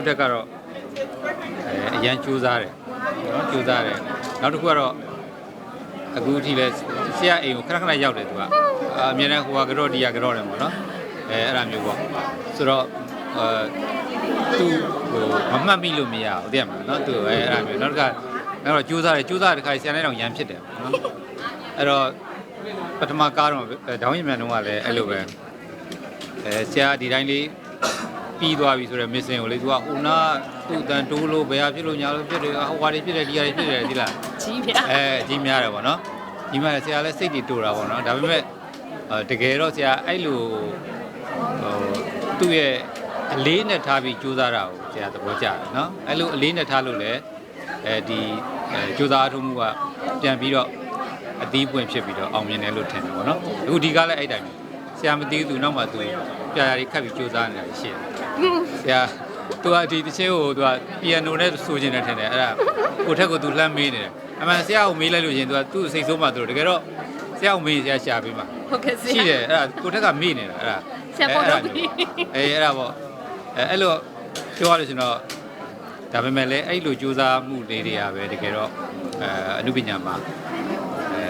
စုတက်ကတော့အဲအရန်ကြိုးစားတယ်နော်ကြိုးစားတယ်နောက်တစ်ခုကတော့အခုအထိလဲဆရာအိမ်ကိုခဏခဏရောက်တယ်သူကအမြဲတမ်းဟိုကကြော့ဒီကကြော့တယ်ပေါ့နော်အဲအဲ့လိုမျိုးပေါ့ဆိုတော့အဲသူဟိုမမှတ်မိလို့မရဘူးတကယ်မလားနော်သူအဲအဲ့လိုမျိုးနောက်တစ်ခါနောက်တော့ကြိုးစားတယ်ကြိုးစားတဲ့ခါဆရာနဲ့တော့ရန်ဖြစ်တယ်ပေါ့နော်အဲ့တော့ပထမကားတော့ဒေါင်းရင်မြန်တော့ကလည်းအဲ့လိုပဲအဲဆရာဒီတိုင်းလေး ပြီးသွားပြီဆိုတော့မစ်စင်ကိုလေသူကဟိုနာသူ့တန်တိုးလို့ဘယ်ဟာဖြစ်လို့ညာလို့ဖြစ်တယ်ဟိုဟာတွေဖြစ်တယ်ဒီဟာတွေဖြစ်တယ်ဒီလားကြီးဗျာအဲအကြီးများတယ်ဗောနော်ဒီမှာဆရာလည်းစိတ်တွေတိုးတာဗောနော်ဒါပေမဲ့အဲတကယ်တော့ဆရာအဲ့လိုဟိုသူ့ရဲ့အလေးနဲ့ထားပြီးကြိုးစားတာကိုဆရာသဘောကျတယ်နော်အဲ့လိုအလေးနဲ့ထားလို့လည်းအဲဒီအဲကြိုးစားအထုံးမှုကပြန်ပြီးတော့အသီးပွင့်ဖြစ်ပြီးတော့အောင်မြင်တယ်လို့ထင်တယ်ဗောနော်အခုဒီကားလည်းအဲ့တိုင်းပဲဆရာမသိဘူးသူနောက်မှသူပြာရာတွေခတ်ပြီးကြိုးစားနေတာရှိတယ် ဆရာသူကဒီတချင်းကိုသူကပီယနိုနဲ့ဆိုချင်တယ်ထင်တယ်အဲ့ဒါကိုထက်ကိုသူလှမ်းမေးနေတယ်အမှန်ဆရာကိုမေးလိုက်လို့ရှရင်သူကသူ့စိတ်ဆိုးမှသူတကယ်တော့ဆရာကိုမေးရင်ဆရာရှာပေးမှာဟုတ်ကဲ့ဆရှိတရာယ်အဲ့ဒါကိုထက်ကမေးနေတာအဲ့ဒါဆရာပေါ်တော့ပြီအေးအဲ့ဒါပေါ့အဲအဲ့လိုပြောရလို့ရှင်တော့ဒါပေမဲ့လည်းအဲ့လိုကြိုးစားမှုလေးတွေကပဲတကယ်တော့အဲအမှုပညာမှာအဲ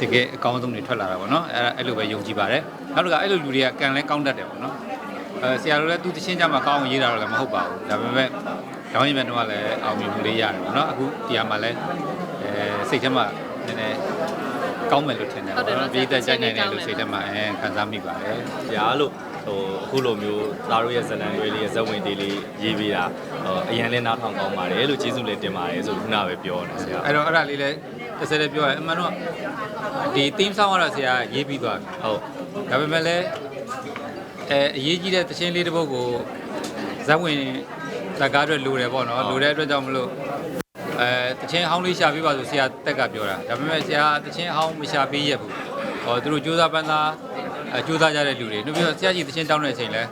တကယ်အကောင်းဆုံးတွေထွက်လာတာပေါ့နော်အဲ့ဒါအဲ့လိုပဲယုံကြည်ပါတယ်နောက်တစ်ခါအဲ့လိုလူတွေကကံလဲကောင်းတတ်တယ်ပေါ့နော် အဲဆရာတို့လည်းသူတချင်းကြမှာကောင်းအောင်ရေးတာတော့လည်းမဟုတ်ပါဘူးဒါပေမဲ့ရောင်းရင်မဲ့တော့လည်းအောင်မြင်မှုလေးရတယ်ပေါ့နော်အခုဒီမှာလည်းအဲစိတ်ထဲမှာနည်းနည်းကောင်းမယ်လို့ထင်တယ်ပေါ့နော်ပြည်သက်ကြိုက်နိုင်တယ်လို့စိတ်ထဲမှာအဲခံစားမိပါတယ်။ညာလို့ဟိုအခုလိုမျိုးသားတို့ရဲ့ဇလန်တွေလေးရဲ့ဇက်ဝင်တေးလေးရေးပေးတာဟိုအရင်လဲနားထောင်ကောင်းပါတယ်လို့ကျေးဇူးလည်းတင်ပါတယ်ဆိုခုနပဲပြောနေဆရာအဲ့တော့အဲ့ဒါလေးလည်းတစ်စက်တည်းပြောရရင်အမှန်တော့ဒီ theme song ကတော့ဆရာရေးပြီးသွားပြီ။ဟုတ်ဒါပေမဲ့လည်း အဲအရေးကြီးတဲ့တခြင်းလေးတစ်ပုဒ်ကိုဇက်ဝင်ဇက်ကားအတွက်လိုတယ်ပေါ့နော်လိုတဲ့အတွက်ကြောင့်မလို့အဲတခြင်းဟောင်းလေးရှာပေးပါဆိုဆရာတက်ကပြောတာဒါပေမဲ့ဆရာတခြင်းဟောင်းမရှာပေးရဘူးဟောသူတို့စူးစမ်းပန်းသားအဲစူးစမ်းကြတဲ့လူတွေနောက်ပြီးတော့ဆရာကြီးတခြင်းတောင်းတဲ့အချိန်လဲ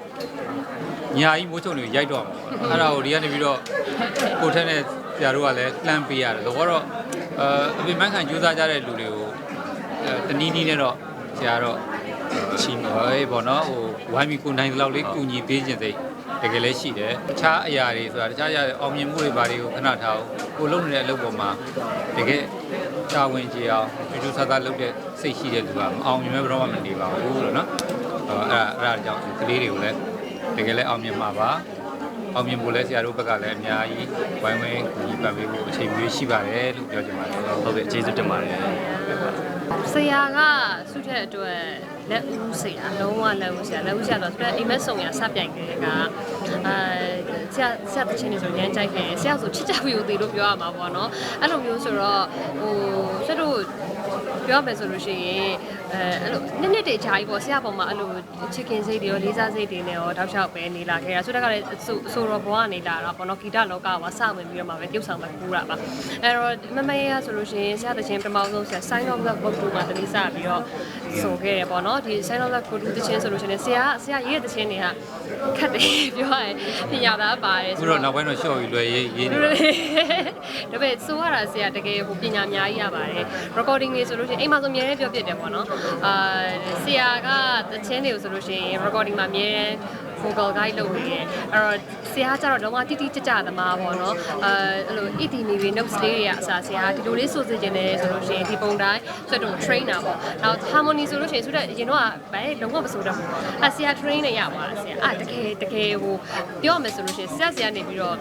ညာကြီးမိုးချုံတွေရိုက်တော့မှာပေါ့နော်အဲ့ဒါကိုဒီကနေပြီးတော့ကိုထက်နဲ့ဆရာတို့ကလည်းလှမ်းပေးရတယ်တော့တော့အဲအပြင်မခံစူးစမ်းကြတဲ့လူတွေကိုအဲတနည်းနည်းနဲ့တော့ဆရာတော့ ချီမော်ရေးပေါ့နော်ဟိုဝိုင်းပြီးကိုနိုင်တဲ့လောက်လေးကူညီပေးခြင်းစိတ်တကယ်လည်းရှိတယ်တခြားအရာတွေဆိုတာတခြားအရာတွေအောင်မြင်မှုတွေဘာတွေကိုခဏထားအောင်ကိုလုပ်နေတဲ့အလုပ်ပေါ်မှာတကယ်တာဝန်ကြီးအောင်ကျူးကျူးဆဆလုပ်တဲ့စိတ်ရှိတဲ့လူကမအောင်မြင်မဲ့ဘယ်တော့မှမနေပါဘူးလို့နော်အဲအဲ့ဒါအဲ့ဒါကြောင့်ကလေးတွေကိုလည်းတကယ်လည်းအောင်မြင်မှာပါအောင်မြင်ဖို့လဲဆရာတို့ဘက်ကလည်းအများကြီးဝိုင်းဝန်းကူညီပံ့ပေးဖို့အချိန်မျိုးရှိပါတယ်လို့ပြောချင်ပါတယ်ဟုတ်ကဲ့ကျေးဇူးတင်ပါတယ်ဆရာကဆုထက်အတွက်လက်ဦးဆရာလုံးဝလက်ဦးဆရာလက်ဦးဆရာဆိုတော့အိမ်မက်ဆောင်ရစပြိုင်ခဲ့ကအဲဆရာဆရာတချင်းနေဆိုရမ်းကြိုက်ခဲ့ဆရာဆိုချစ်ကြပြီလို့လို့ပြောရမှာပေါ့နော်အဲ့လိုမျိုးဆိုတော့ဟိုဆရာတို့ပြောရမယ်ဆိုလို့ရှိရင် အဲအဲ့လိုနှစ်နှစ်တည်းအကြာကြီးပေါ့ဆရာပေါ်မှာအဲ့လိုချစ်ခင်စိတ်တွေရောလေးစားစိတ်တွေနဲ့ရောတောက်လျှောက်ပဲနေလာခဲ့တာဆိုတော့ကလည်းဆိုဆိုတော့ဘဝကနေလာတာပေါ့နော်ဂီတလောကကစဝင်ပြီးတော့မှပဲပြုတ်ဆောင်မှကူတာပါအဲ့တော့မမရဆိုလို့ရှိရင်ဆရာတချင်းပထမဆုံးဆရာ sign of the book မှာတတိစပြီးတော့ဆိုခဲ့တယ်ပေါ့နော်ဒီ sign of the book တချင်းဆိုလို့ရှိရင်ဆရာဆရာရေးတဲ့တချင်းတွေကခက်တယ်ပြောရရင်ပညာသားပါတယ်အခုတော့နောက်ပိုင်းတော့ရှော့ပြီးလွယ်ရေးရေးနေပါဒါပေမဲ့ဆိုရတာဆရာတကယ်ဟိုပညာအများကြီးရပါတယ် recording တွေဆိုလို့ရှိရင်အိမ်မှာဆိုအများကြီးပြောပြတယ်ပေါ့နော်အာဆရာကတချင်းတွေကိုဆိုလို့ရှိရင် recording မှာအများကြီး vocal guide လုပ်နေတယ်အဲ့တော့ဆရာကျတော့လုံးဝတိတိကျကျသမားပေါ့နော်အဲအဲ့လို ED မီတွေ notes လေးတွေကအစားဆရာဒီလိုလေးဆိုစေချင်တယ်ဆိုလို့ရှိရင်ဒီပုံတိုင်းဆိုတော့ trainer ပေါ့နောက် harmony ဆိုလို့ရှိရင်ဆိုတော့အရင်တော့ဘယ်လုံးဝမဆိုတော့ဘူးအဲဆရာ train နေရပါဆရာအာတကယ်တကယ်ဟိုပြောရမယ်ဆိုလို့ရှိရင်ဆရာဆရာနေပြီးတော့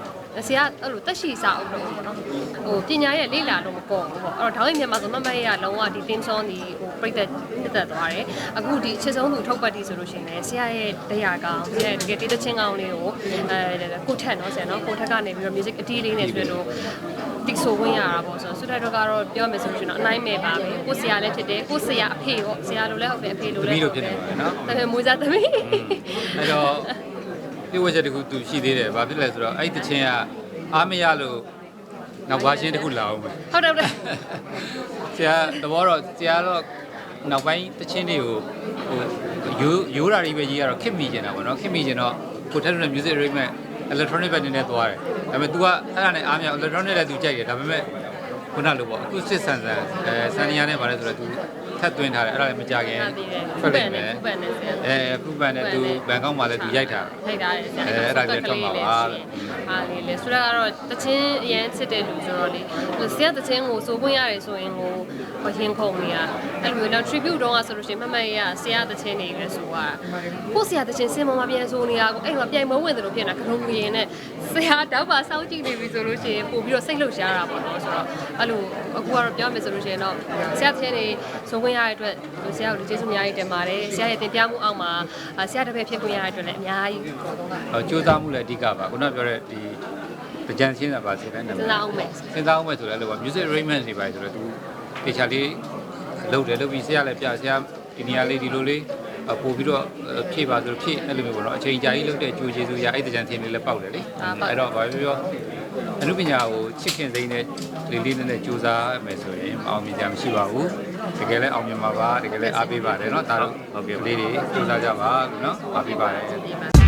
ဆရာအဲ့လိုတက်ရှိစာအုပ်လို့ပေါ့နော်ဟိုပညာရဲ့လေ့လာတော့မပေါ်ဘူးပေါ့အဲ့တော့ဒေါင်းရင်မြန်မာဆိုမမရရလုံးဝဒီ theme song ဒီဟိုပြည့်တဲ့တက်သက်သွားတယ်အခုဒီချစ်ဆုံးသူထုတ်ပတ်တီဆိုလို့ရှိရင်လည်းဆရာရဲ့တရားကောင်ဆရာရဲ့တကယ်တေးသချင်းကောင်လေးကိုအဲကိုထက်နော်ဆရာနော်ကိုထက်ကနေပြီးတော့ music အတီးလေးနဲ့တွေ့လို့တိဆိုဝင်ရတာပေါ့ဆိုတော့ဆုထက်တော့ကတော့ပြောမယ်ဆိုလို့ရှိရင်တော့အနိုင်မဲ့ပါပဲကိုဆရာလည်းဖြစ်တယ်ကိုဆရာအဖေပေါ့ဆရာလိုလည်းဟုတ်တယ်အဖေလိုလည်းဟုတ်တယ်ဒါပေမဲ့မူစားသမီးအဲ့တော့ ဒီဝက်ချက်တခုသူရှိသေးတယ်ဘာဖြစ်လဲဆိုတော့အဲ့ဒီတချင်းကအားမရလို့နောက်ဘာချင်းတခုလာအောင်ပဲ ဟုတ်တယ်ဟုတ်တယ် ဆရာသဘောတော့ဆရာတော့နောက်ပိုင်းတချင်းတွေကိုဟိုရိုးရိုးတာတွေပဲရေးရတော့ခစ်မိကျင်တာပေါ့နော်ခစ်မိကျင်တော့ကိုထက်တဲ့ music arrangement electronic ဘက်နေနဲ့သွားတယ်ဒါပေမဲ့ तू ကအဲ့ဒါနဲ့အားမရ electronic လည်း तू ကြိုက်တယ်ဒါပေမဲ့ခုနလိုပေါ့အခုစစ်ဆန်ဆန်အဲဆန်နီယာနဲ့ပါတယ်ဆိုတော့ तू ထပ်သွင်းထားတယ်အဲ့ဒါလည်းမကြခင်ဟုတ်ပြီလေထွက်လိုက်မယ်ခုပန်နဲ့ဆရာအဲဖူပန်နဲ့သူဘန်ကောက်မှာလည်းသူရိုက်ထားတယ်ထိုက်တာလေဆရာအဲအဲ့ဒါလည်းထွက်မှာပါဟာလေလေဆိုတော့ကတော့တချင်းအရင်ချစ်တဲ့လူဆိုတော့လေဆရာတချင်းကိုစိုးခွင့်ရတယ်ဆိုရင်ကိုမရင်ခုန်နေရအဲ့လိုတော့ tribute တော့ဆိုလို့ရှိရင်မမရဆရာတချင်းနေလဲဆိုอ่ะကိုဆရာတချင်းစင်မမပြန်ဆိုနေတာကိုအဲ့တော့ပြိုင်မဝင်တယ်လို့ဖြစ်နေတာခလုံးငရင်နဲ့ ဆရာတောက်ပါစောင်းကြည့်နေပြီဆိုလို့ရှိရင်ပို့ပြီးတော့စိတ်လှုပ်ရှားတာပေါ့နော်ဆိုတော့အဲ့လိုအခုကတော့ပြောမယ်ဆိုလို့ရှိရင်တော့ဆရာတချင်းနေစိုးခွင့်ရတဲ့အတွက်ဆရာကိုကျေးဇူးအများကြီးတင်ပါတယ်ဆရာရဲ့တင်ပြမှုအောက်မှာဆရာတစ်ဖက်ဖြစ်ခွင့်ရတဲ့အတွက်လည်းအများကြီးဟောကြိုးစားမှုလည်းအဓိကပါခုနပြောတဲ့ဒီကြံချင်းတာပါစီတဲ့နာမစဉ်းည်စားအောင်မယ်စဉ်းစားအောင်မယ်ဆိုလည်းလို့ပါ music arrangement တွေပါဆိုတော့သူတေချာလေးလုပ်တယ်လုပ်ပြီးဆရာလည်းပြဆရာဒီနေရာလေးဒီလိုလေး ပို့ပြီးတော့ဖြည့်ပါဆိုဖြည့်အဲ့လိုမျိုးပေါ့နော်အချိန်ကြာကြီးလုပ်တဲ့ကြိုးကျေးဇူးရအဲ့တကြံချင်းလေးလည်းပေါက်တယ်လေအဲ့တော့ဘာပြောပြောအနုပညာကိုချစ်ခင်စိမ့်နဲ့လေးလေးနည်းနည်းကြိုးစားမယ်ဆိုရင်အောင်မြင်ကြမရှိပါဘူးတကယ်လည်းအောင်မြင်ပါပါတကယ်လည်းအားပေးပါတယ်เนาะဒါတော့ဟုတ်ကဲ့လေးတွေကြိုးစားကြပါလို့เนาะအားပေးပါတယ် ဒီမှာ